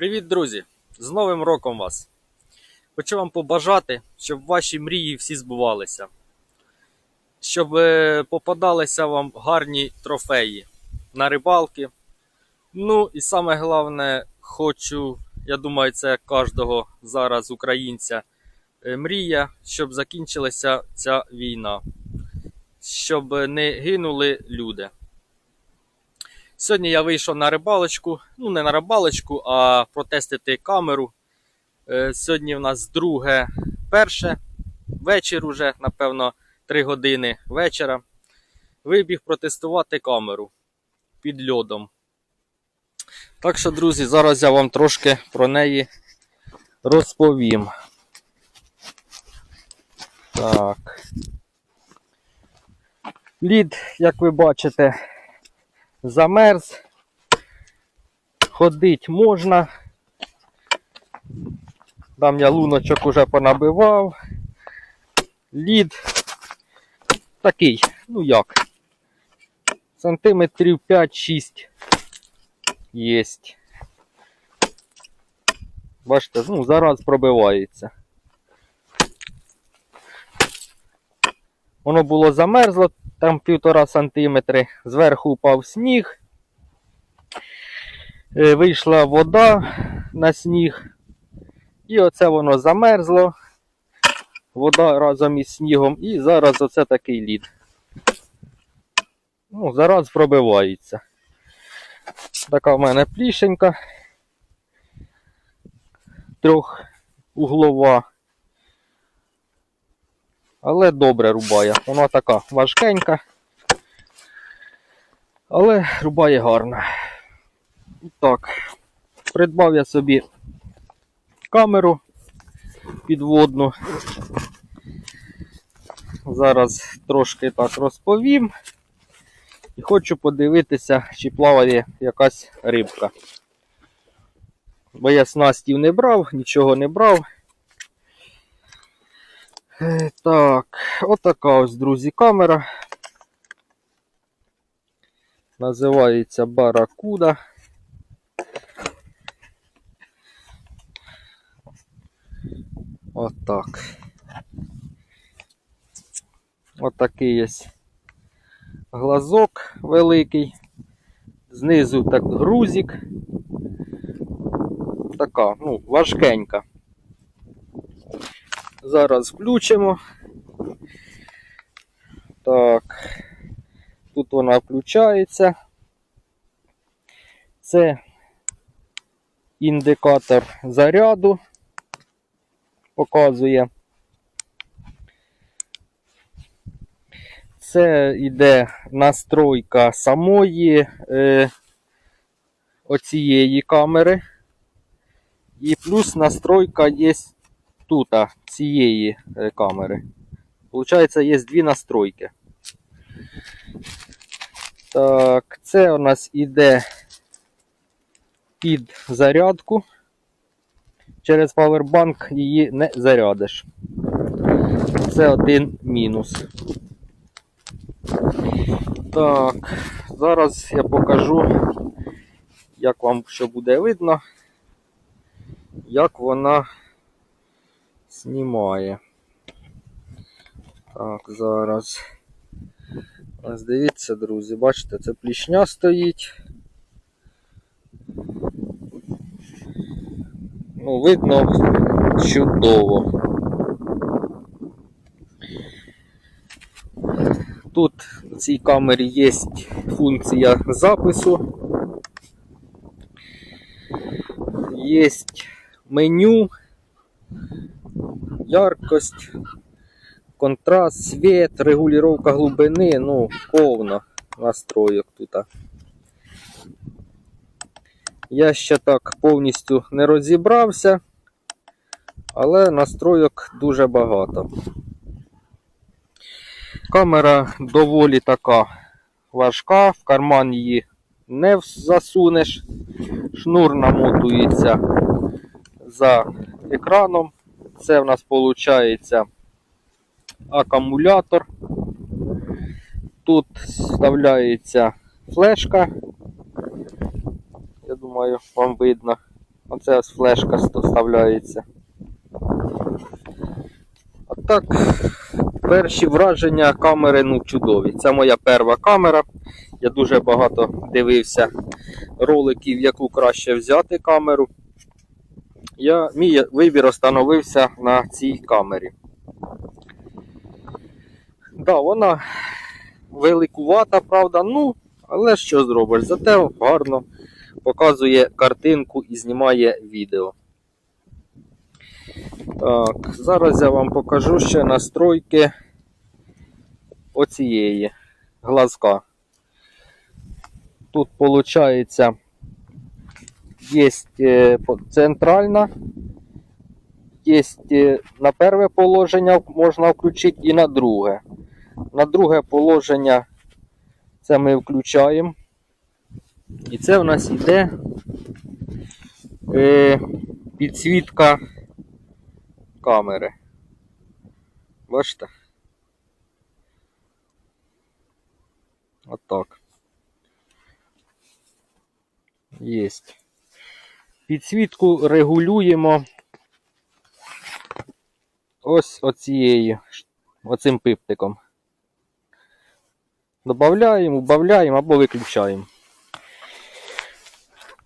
Привіт, друзі! З Новим роком вас! Хочу вам побажати, щоб ваші мрії всі збувалися, щоб е, попадалися вам гарні трофеї на рибалки. Ну і саме головне, хочу, я думаю, це кожного зараз українця е, мрія, щоб закінчилася ця війна, щоб не гинули люди. Сьогодні я вийшов на рибалочку, ну не на рибалочку, а протестити камеру. Е, Сьогодні в нас друге перше, вечір уже, напевно, 3 години вечора. Вибіг протестувати камеру під льодом. Так що, друзі, зараз я вам трошки про неї розповім. Так. Лід, як ви бачите, замерз. Ходить можна. Там я луночок уже понабивав. Лід такий, ну як, сантиметрів 5-6 єсть. Бачите, ну зараз пробивається. Воно було замерзло, там півтора сантиметри, зверху упав сніг. Е, Вийшла вода на сніг. І оце воно замерзло. Вода разом із снігом. І зараз оце такий лід. Ну, зараз пробивається. Така в мене плішенька. Трьохуглова. Але добре рубає. Вона така важкенька. Але рубає гарно. Так, придбав я собі камеру підводну. Зараз трошки так розповім. І хочу подивитися, чи плаває якась рибка. Бо я снастів не брав, нічого не брав. Так, отака ось, друзі, камера. Називається Баракуда. Отак. Отакий є глазок великий. Знизу так грузик. Така, ну, важкенька. Зараз включимо. Так. Тут вона включається. Це індикатор заряду показує. Це йде настройка самої е, оцієї камери. І плюс настройка є тут цієї е, камери. Получається, є дві настройки. Так, це у нас іде під зарядку. Через павербанк її не зарядиш. Це один мінус. Так, зараз я покажу, як вам що буде видно, як вона знімає. Так, зараз. Ось дивіться, друзі, бачите, це плішня стоїть. Ну, видно чудово. Тут в цій камері є функція запису. Є меню, яркость, контраст, світ, регулювання глибини, ну, повно настройок тут. Я ще так повністю не розібрався, але настройок дуже багато. Камера доволі така важка, в карман її не засунеш. Шнур намотується за екраном. Це в нас виходить акумулятор. Тут вставляється флешка. Я думаю, вам видно. Оце ось флешка ст- вставляється. А так, перші враження камери ну, чудові. Це моя перша камера. Я дуже багато дивився роликів, яку краще взяти камеру. Я, мій вибір остановився на цій камері. Да, вона великувата, правда, ну, але що зробиш? Зате гарно показує картинку і знімає відео. Так, зараз я вам покажу ще настройки оцієї глазка. Тут виходить є центральна, є на перше положення можна включити і на друге. На друге положення це ми включаємо. І це у нас йде е, підсвітка камери. Бачите? Отак. Єсть. Підсвітку регулюємо ось оцією, оцим пиптиком. Добавляємо, убавляємо або виключаємо.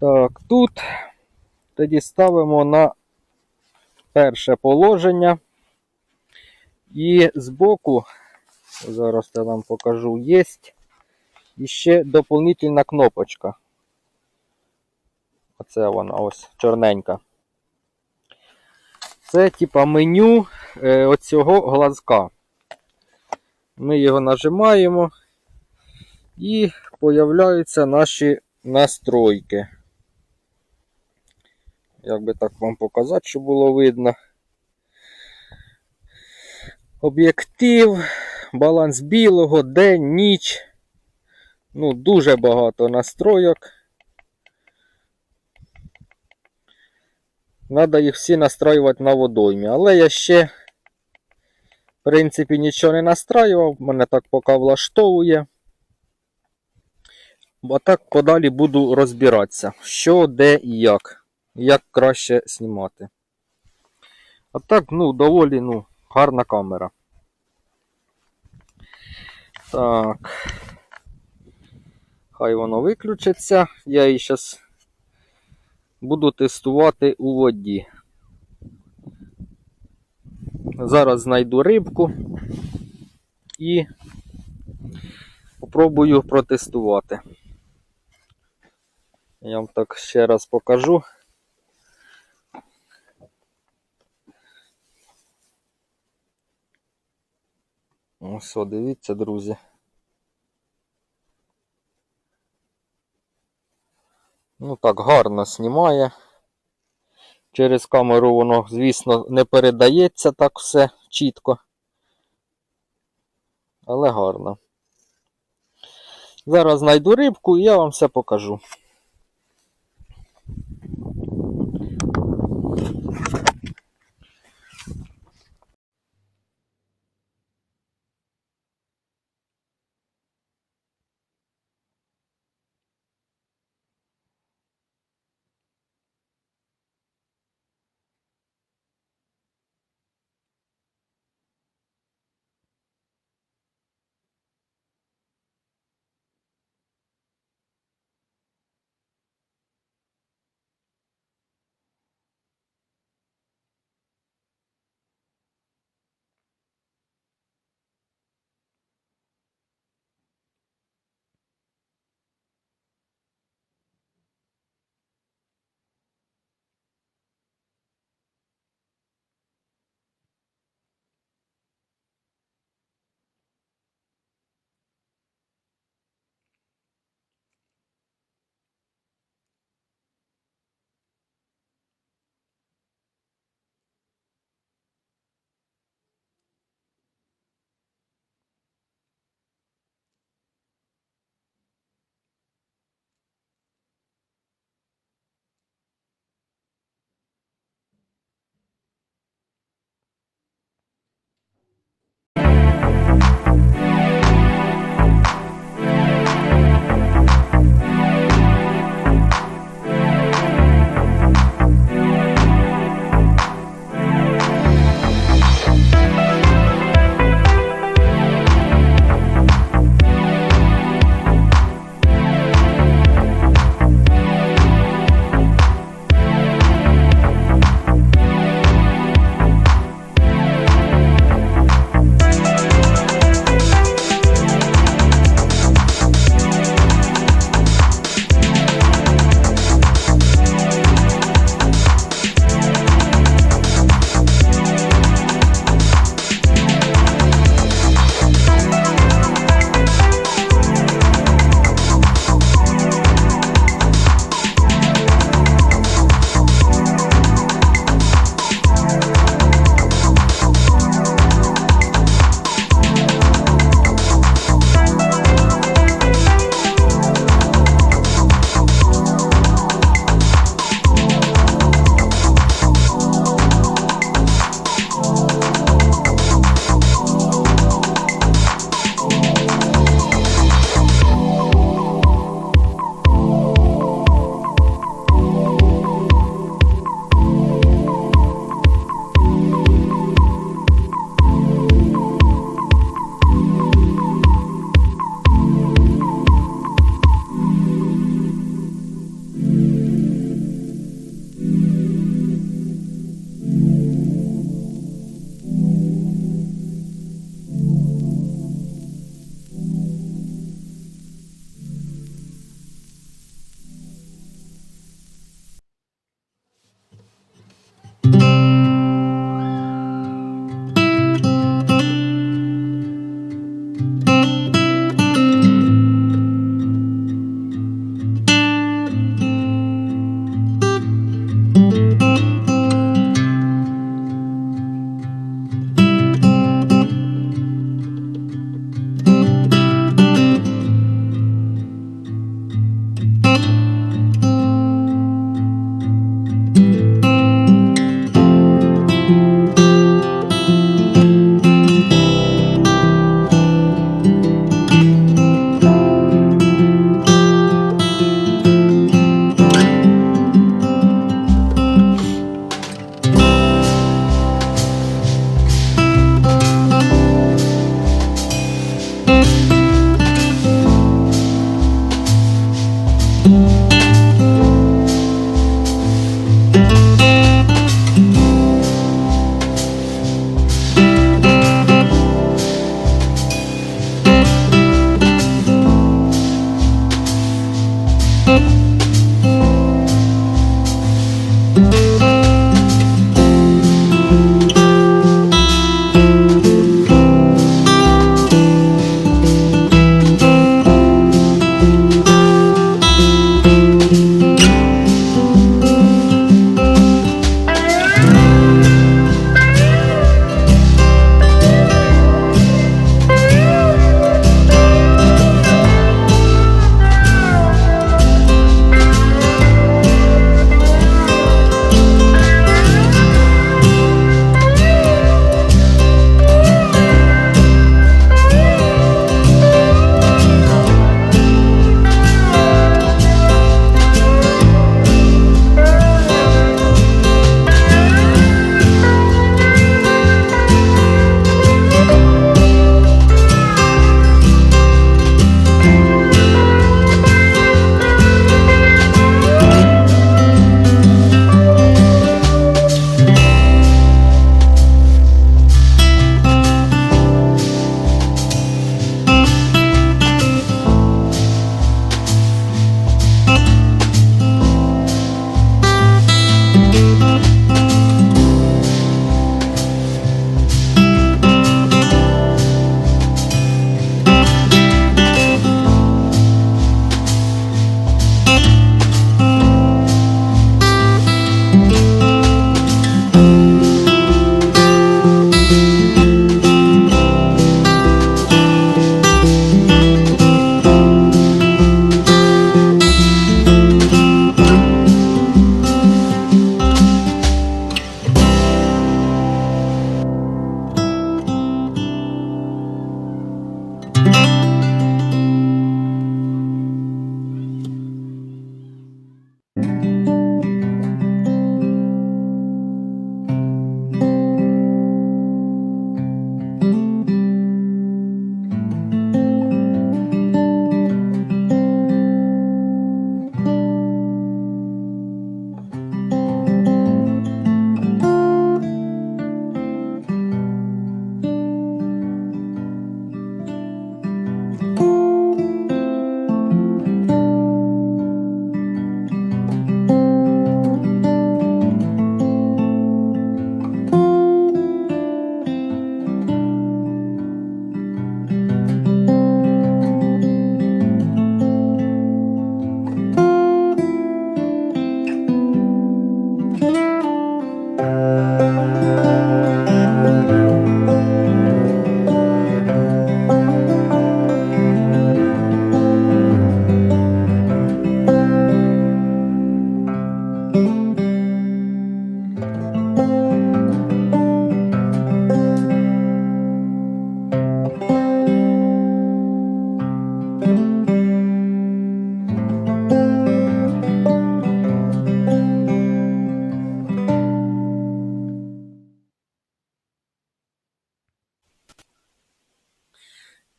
Так, тут тоді ставимо на перше положення. І збоку, зараз я вам покажу, є ще доповнительна кнопочка. Оце вона ось чорненька. Це типа меню е, оцього глазка. Ми його нажимаємо і появляються наші настройки. Як би так вам показати, щоб було видно. Об'єктив, баланс білого, день, ніч. Ну, дуже багато настройок. Треба їх всі настраювати на водоймі. Але я ще, в принципі, нічого не настраював, мене так поки влаштовує. А так подалі буду розбиратися, що, де і як. Як краще знімати. А так, ну, доволі ну, гарна камера. Так. Хай воно виключиться. Я її зараз буду тестувати у воді. Зараз знайду рибку і попробую протестувати. Я вам так ще раз покажу. Ось, дивіться, друзі. Ну так, гарно знімає. Через камеру воно, звісно, не передається так все чітко. Але гарно. Зараз знайду рибку і я вам все покажу.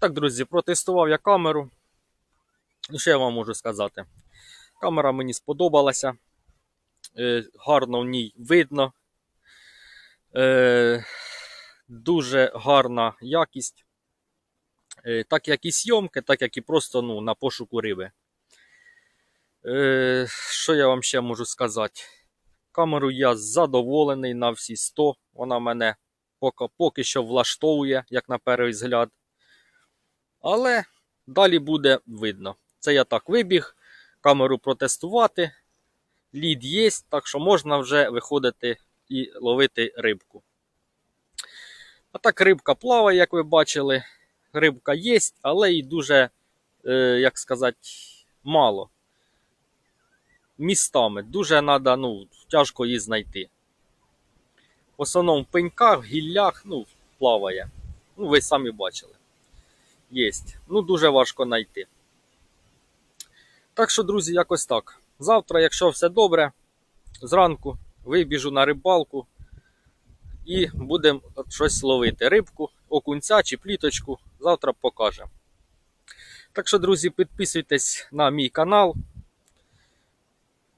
Так, друзі, протестував я камеру. Ну, що я вам можу сказати? Камера мені сподобалася. Е, гарно в ній видно. Е, дуже гарна якість. Е, так як і зйомки, так як і просто ну, на пошуку риби. Що я вам ще можу сказати? Камеру я задоволений на всі 100. Вона мене поки що влаштовує, як на перший взгляд. Але далі буде видно. Це я так вибіг, камеру протестувати. Лід є, так що можна вже виходити і ловити рибку. А так рибка плаває, як ви бачили. Рибка є, але і дуже, е, як сказати, мало. Містами. Дуже треба, ну, тяжко її знайти. В основному в пеньках, гіллях, ну, плаває. Ну, ви самі бачили. Єсть. Ну, дуже важко знайти. Так що, друзі, якось так. Завтра, якщо все добре, зранку вибіжу на рибалку і будемо щось ловити. Рибку, окунця чи пліточку. Завтра покажемо. Так що, друзі, підписуйтесь на мій канал.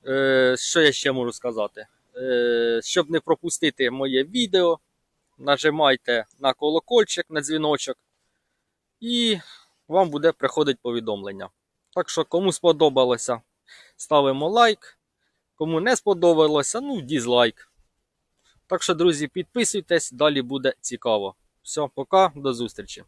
Е, що я ще можу сказати? Е, щоб не пропустити моє відео, нажимайте на колокольчик, на дзвіночок, і вам буде приходити повідомлення. Так що, кому сподобалося, ставимо лайк. Кому не сподобалося, ну дізлайк. Так що, друзі, підписуйтесь, далі буде цікаво. Все, пока, до зустрічі.